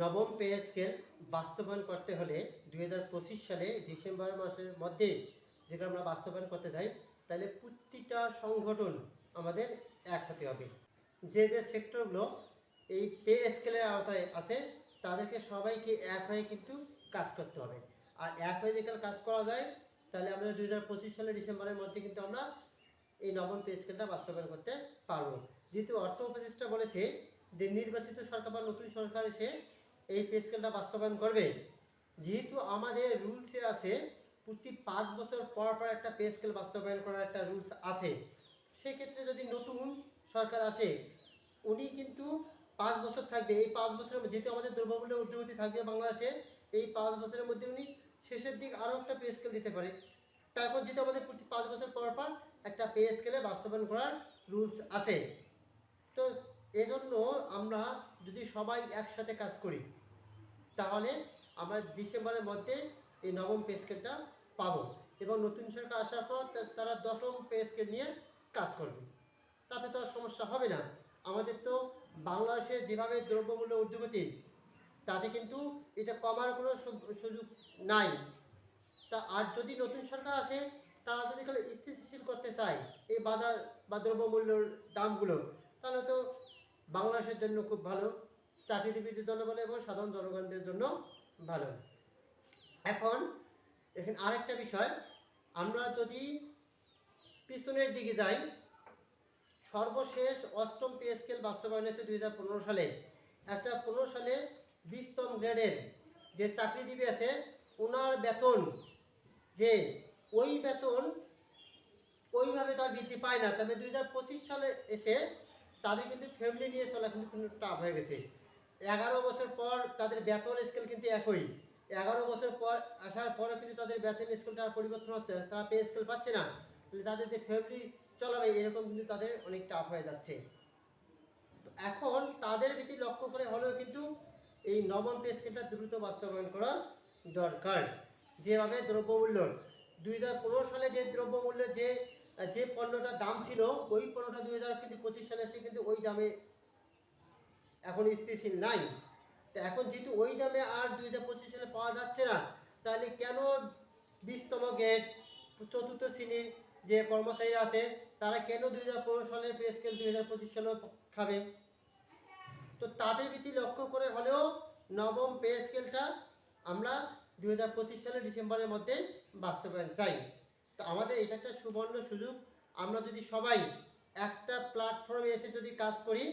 নবম pay scale বাস্তবায়ন করতে হলে দুই হাজার পঁচিশ সালে ডিসেম্বর মাসের মধ্যে যেটা আমরা বাস্তবায়ন করতে চাই, তাহলে প্রতিটা সংগঠন আমাদের এক হতে হবে। যে যে সেক্টরগুলো এই পে স্কেলের আওতায় আছে, তাদেরকে সবাইকে এক হয়ে কিন্তু কাজ করতে হবে। আর এক হয়ে যেখানে কাজ করা যায়, তাহলে আমরা দুই সালের ডিসেম্বরের মধ্যে কিন্তু আমরা এই নবম পে স্কেলটা বাস্তবায়ন করতে পারব। যেহেতু অর্থ উপদেষ্টা বলেছে যে নির্বাচিত সরকার বা নতুন সরকার এসে এই পে স্কেলটা বাস্তবায়ন করবে? যেহেতু আমাদের রুলসে আছে, প্রতি পাঁচ বছর পর পর একটা পে স্কেল বাস্তবায়ন করার একটা রুলস আছে। সেক্ষেত্রে যদি নতুন সরকার আসে, উনি কিন্তু পাঁচ বছর থাকবে। এই পাঁচ বছরের মধ্যে, যেহেতু আমাদের দ্রব্যমূল্যের ঊর্ধ্বগতি থাকবে বাংলাদেশে, এই পাঁচ বছরের মধ্যে উনি শেষের দিক আরও একটা পে স্কেল দিতে পারে। তারপর যেহেতু আমাদের প্রতি পাঁচ বছর পর পর একটা পে স্কেলে বাস্তবায়ন করার রুলস আছে। তো এজন্য আমরা যদি সবাই একসাথে কাজ করি, তাহলে আমরা ডিসেম্বরের মধ্যে এই নবম পে স্কেলটা পাবো এবং নতুন সরকার আসার পর তারা দশম পে স্কেল নিয়ে কাজ করবে। তাতে তো আর সমস্যা হবে না। আমাদের তো বাংলাদেশে যেভাবে দ্রব্যমূল্য ঊর্ধ্বগতি, তাতে কিন্তু এটা কমার কোনো সুযোগ নাই। তা আর যদি নতুন সরকার আসে, তারা যদি স্থিতিশীল করতে চায়, এই বাজার বা দ্রব্যমূল্যর দামগুলো, তাহলে তো বাংলাদেশের জন্য খুব ভালো চাকরিজীবীদের জন্য ভালো এবং সাধারণ জনগণদের জন্য ভালো। এখন, এখানে আরেকটা বিষয়, আমরা যদি পিছনের দিকে যাই, সর্বশেষ অষ্টম পে স্কেল বাস্তবায়ন হয়েছে দুই সালে। একটা পনেরো সালে বিশতম গ্রেডের যে চাকরিজীবী আছে, ওনার বেতন যে ওই বেতন ওইভাবে তার বৃদ্ধি পায় না। তবে দুই হাজার পঁচিশ সালে এসে তাদের কিন্তু ফ্যামিলি নিয়ে চলা কিন্তু কিন্তু টাফ হয়ে গেছে। এগারো বছর পর তাদের বেতন স্কেল কিন্তু একই। এগারো বছর পর আসার পরে কিন্তু তাদের বেতন স্কেলটা আর পরিবর্তন হচ্ছে না, তারা পে স্কেল পাচ্ছে না। তাহলে তাদের যে ফ্যামিলি চলাবে, এরকম কিন্তু তাদের অনেক টাফ হয়ে যাচ্ছে। এখন তাদের ভিত্তি লক্ষ্য করে হলেও কিন্তু এই নবম পে স্কেলটা দ্রুত বাস্তবায়ন করা দরকার। যেভাবে দ্রব্যমূল্য, দুই হাজার পনেরো সালে যে দ্রব্যমূল্যের যে যে পণ্যটার দাম ছিল, ওই পণ্যটা দুই হাজার কিন্তু পঁচিশ সালে এসে কিন্তু ওই দামে এখন স্থিতিশীল নাই। তো এখন যেহেতু ওই দামে আর দুই হাজার পঁচিশ সালে পাওয়া যাচ্ছে না, তাহলে কেন বিশতম গেট চতুর্থ শ্রেণির যে কর্মচারীরা আছে, তারা কেন দুই হাজার পনেরো সালের পে স্কেল দুই হাজার পঁচিশ সালে খাবে? তো তাদের ভিত্তি লক্ষ্য করে হলেও নবম পে স্কেলটা আমরা দুই হাজার পঁচিশ সালের ডিসেম্বরের মধ্যে বাস্তবায়ন চাই। তো আমাদের এটা একটা সুবর্ণ সুযোগ। আমরা যদি সবাই একটা প্ল্যাটফর্মে এসে যদি কাজ করি,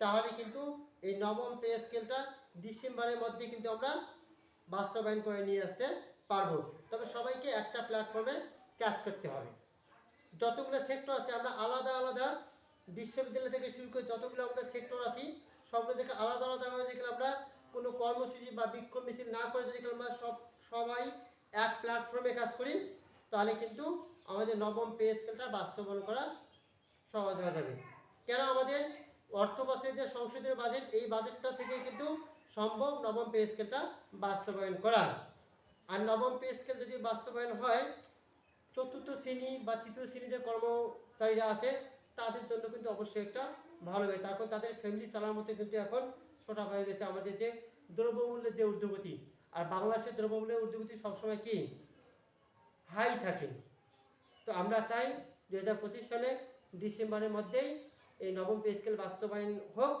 তাহলে কিন্তু এই নবম পে স্কেলটা ডিসেম্বরের মধ্যে কিন্তু আমরা বাস্তবায়ন করে নিয়ে আসতে পারব। তবে সবাইকে একটা প্ল্যাটফর্মে কাজ করতে হবে। যতগুলো সেক্টর আছে, আমরা আলাদা আলাদা বিশ্ববিদ্যালয় থেকে শুরু করে যতগুলো আমাদের সেক্টর আছি, সবগুলো থেকে আলাদা আলাদাভাবে যেখানে আমরা কোনো কর্মসূচি বা বিক্ষোভ মিছিল না করে যদি আমরা সব, সবাই এক প্ল্যাটফর্মে কাজ করি তাহলে কিন্তু আমাদের নবম পে স্কেলটা বাস্তবায়ন করা সহজ হয়ে যাবে। কেন আমাদের অর্থ বছরের যে সংসদীয় বাজেট এই বাজেটটা থেকে কিন্তু সম্ভব নবম পে স্কেলটা বাস্তবায়ন করা। আর নবম পে স্কেল যদি বাস্তবায়ন হয়, চতুর্থ শ্রেণি বা তৃতীয় শ্রেণি যে কর্মচারীরা আছে, তাদের জন্য কিন্তু অবশ্যই একটা ভালো হবে। তারপর তাদের ফ্যামিলি চালানোর মতো কিন্তু এখন ছোটা হয়ে গেছে আমাদের যে দ্রব্যমূল্যের যে ঊর্ধ্বগতি, আর বাংলাদেশের দ্রব্যমূল্যের ঊর্ধ্বগতি সবসময় কি? হাই থাকে। তো আমরা চাই দু হাজার পঁচিশ সালে ডিসেম্বরের মধ্যেই এই নবম পে স্কেল বাস্তবায়ন হোক।